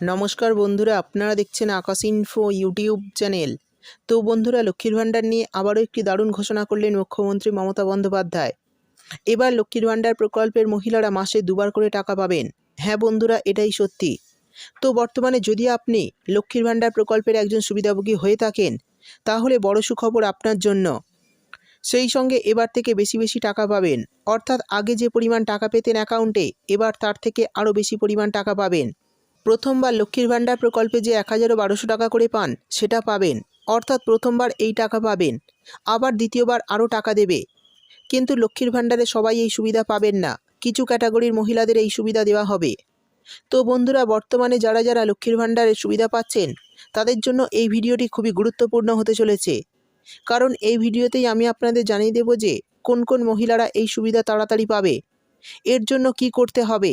নমস্কার বন্ধুরা, আপনারা দেখছেন আকাশ ইনফো ইউটিউব চ্যানেল তো বন্ধুরা, লক্ষ্মীর ভাণ্ডার নিয়ে আবারও একটি দারুণ ঘোষণা করলেন মুখ্যমন্ত্রী মমতা বন্দ্যোপাধ্যায়। এবার লক্ষ্মীর ভাণ্ডার প্রকল্পের মহিলারা মাসে দুবার করে টাকা পাবেন। হ্যাঁ বন্ধুরা, এটাই সত্যি। তো বর্তমানে যদি আপনি লক্ষ্মীর ভাণ্ডার প্রকল্পের একজন সুবিধাভোগী হয়ে থাকেন, তাহলে বড় সুখবর আপনার জন্য। সেই সঙ্গে এবার থেকে বেশি বেশি টাকা পাবেন। অর্থাৎ আগে যে পরিমাণ টাকা পেতেন অ্যাকাউন্টে এবার তার থেকে আরও বেশি পরিমাণ টাকা পাবেন। প্রথমবার লক্ষ্মীর ভাণ্ডার প্রকল্পে যে এক হাজারও বারোশো টাকা করে পান, সেটা পাবেন। অর্থাৎ প্রথমবার এই টাকা পাবেন। আবার দ্বিতীয়বার আরও টাকা দেবে। কিন্তু লক্ষ্মীর ভাণ্ডারে সবাই এই সুবিধা পাবেন না। কিছু ক্যাটাগরির মহিলাদের এই সুবিধা দেওয়া হবে। তো বন্ধুরা, বর্তমানে যারা যারা লক্ষ্মীর ভাণ্ডারের সুবিধা পাচ্ছেন, তাদের জন্য এই ভিডিওটি খুবই গুরুত্বপূর্ণ হতে চলেছে। কারণ এই ভিডিওতেই আমি আপনাদের জানিয়ে দেব যে কোন কোন মহিলারা এই সুবিধা তাড়াতাড়ি পাবে। এর জন্য কি করতে হবে?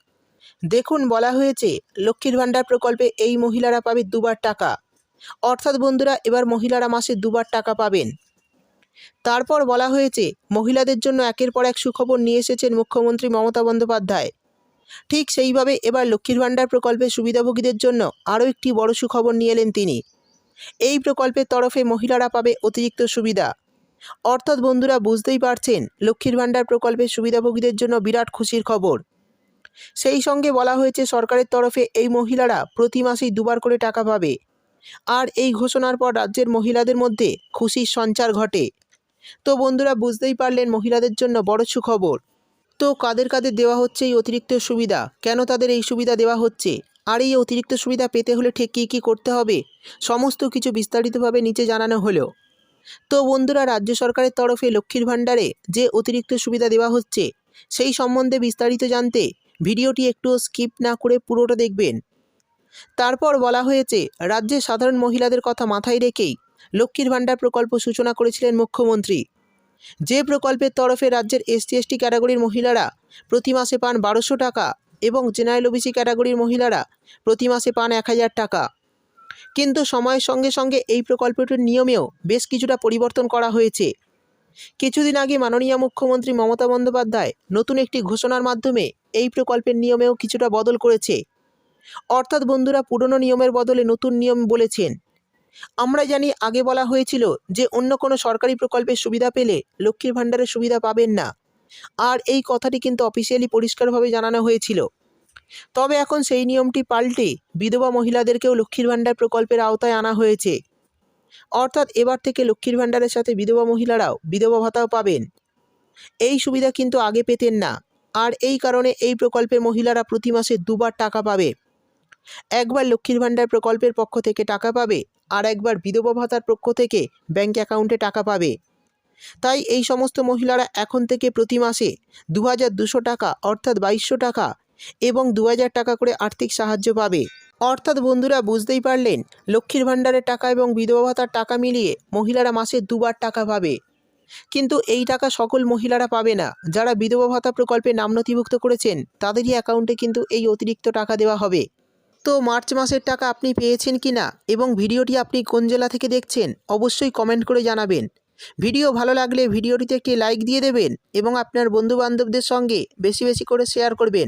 দেখুন বলা হয়েছে, লক্ষ্মীর ভাণ্ডার প্রকল্পে এই মহিলারা পাবে দুবার টাকা। অর্থাৎ বন্ধুরা, এবার মহিলারা মাসে দুবার টাকা পাবেন। তারপর বলা হয়েছে, মহিলাদের জন্য একের পর এক সুখবর নিয়ে এসেছেন মুখ্যমন্ত্রী মমতা বন্দ্যোপাধ্যায়। ঠিক সেইভাবে এবার লক্ষ্মীর ভাণ্ডার প্রকল্পের সুবিধাভোগীদের জন্য আরও একটি বড় সুখবর নিয়ে এলেন তিনি। এই প্রকল্পের তরফে মহিলারা পাবে অতিরিক্ত সুবিধা। অর্থাৎ বন্ধুরা, বুঝতেই পারছেন, লক্ষ্মীর ভাণ্ডার প্রকল্পের সুবিধাভোগীদের জন্য বিরাট খুশির খবর। সেই সঙ্গে বলা হয়েছে সরকারের তরফে এই মহিলারা প্রতি মাসেই দুবার করে টাকা পাবে। আর এই ঘোষণার পর রাজ্যের মহিলাদের মধ্যে খুশির সঞ্চার ঘটে। তো বন্ধুরা, বুঝতেই পারলেন মহিলাদের জন্য বড় সুখবর। তো কাদের কাদের দেওয়া হচ্ছে এই অতিরিক্ত সুবিধা? কেন তাদের এই সুবিধা দেওয়া হচ্ছে? আর এই অতিরিক্ত সুবিধা পেতে হলে ঠিক কী কী করতে হবে? সমস্ত কিছু বিস্তারিতভাবে নিচে জানানো হলো। তো বন্ধুরা, রাজ্য সরকারের তরফে লক্ষ্মীর ভাণ্ডারে যে অতিরিক্ত সুবিধা দেওয়া হচ্ছে, সেই সম্বন্ধে বিস্তারিত জানতে ভিডিওটি একটু স্কিপ না করে পুরোটা দেখবেন। তারপর বলা হয়েছে রাজ্যের সাধারণ মহিলাদের কথা মাথায় রেখেই লক্ষ্মীর ভাণ্ডার প্রকল্প সূচনা করেছিলেন মুখ্যমন্ত্রী। যে প্রকল্পের তরফে রাজ্যের এসটি এসটি ক্যাটাগরির মহিলারা প্রতি মাসে পান বারোশো টাকা এবং জেনারেল ওবিসি ক্যাটাগরির মহিলারা প্রতি মাসে পান এক হাজার টাকা। কিন্তু সময়ের সঙ্গে সঙ্গে এই প্রকল্পটির নিয়মেও বেশ কিছুটা পরিবর্তন করা হয়েছে। কিছুদিন আগে মাননীয় মুখ্যমন্ত্রী মমতা বন্দ্যোপাধ্যায় নতুন একটি ঘোষণার মাধ্যমে এই প্রকল্পের নিয়মেও কিছুটা বদল করেছে। অর্থাৎ বন্ধুরা, পুরনো নিয়মের বদলে নতুন নিয়ম বলেছেন। আমরা জানি আগে বলা হয়েছিল যে অন্য কোনো সরকারি প্রকল্পের সুবিধা পেলে লক্ষ্মীর ভাণ্ডারের সুবিধা পাবেন না। আর এই কথাটি কিন্তু অফিসিয়ালি পরিষ্কারভাবে জানানো হয়েছিল। তবে এখন সেই নিয়মটি পাল্টে বিধবা মহিলাদেরকেও লক্ষ্মীর ভাণ্ডার প্রকল্পের আওতায় আনা হয়েছে। অর্থাৎ এবার থেকে লক্ষ্মীর ভাণ্ডারের সাথে বিধবা মহিলারাও বিধবা ভাতাও পাবেন। এই সুবিধা কিন্তু আগে পেতেন না। আর এই কারণে এই প্রকল্পের মহিলারা প্রতি মাসে দুবার টাকা পাবে। একবার লক্ষ্মীর ভাণ্ডার প্রকল্পের পক্ষ থেকে টাকা পাবে, আর একবার বিধবা ভাতার পক্ষ থেকে ব্যাঙ্ক অ্যাকাউন্টে টাকা পাবে। তাই এই সমস্ত মহিলারা এখন থেকে প্রতি মাসে দু টাকা অর্থাৎ বাইশশো টাকা এবং দু হাজার টাকা করে আর্থিক সাহায্য পাবে। অর্থাৎ বন্ধুরা বুঝতেই পারলেন, লক্ষ্মীর ভাণ্ডারের টাকা এবং বিধবা ভাতার টাকা মিলিয়ে মহিলারা মাসে দুবার টাকা পাবে। কিন্তু এই টাকা সকল মহিলারা পাবে না। যারা বিধবা ভাতা প্রকল্পে নাম নথিভুক্ত করেছেন, তাদেরই অ্যাকাউন্টে কিন্তু এই অতিরিক্ত টাকা দেওয়া হবে। তো মার্চ মাসের টাকা আপনি পেয়েছেন কি না এবং ভিডিওটি আপনি কোন জেলা থেকে দেখছেন, অবশ্যই কমেন্ট করে জানাবেন। ভিডিও ভালো লাগলে ভিডিওটিতে একটি লাইক দিয়ে দেবেন এবং আপনার বন্ধুবান্ধবদের সঙ্গে বেশি বেশি করে শেয়ার করবেন।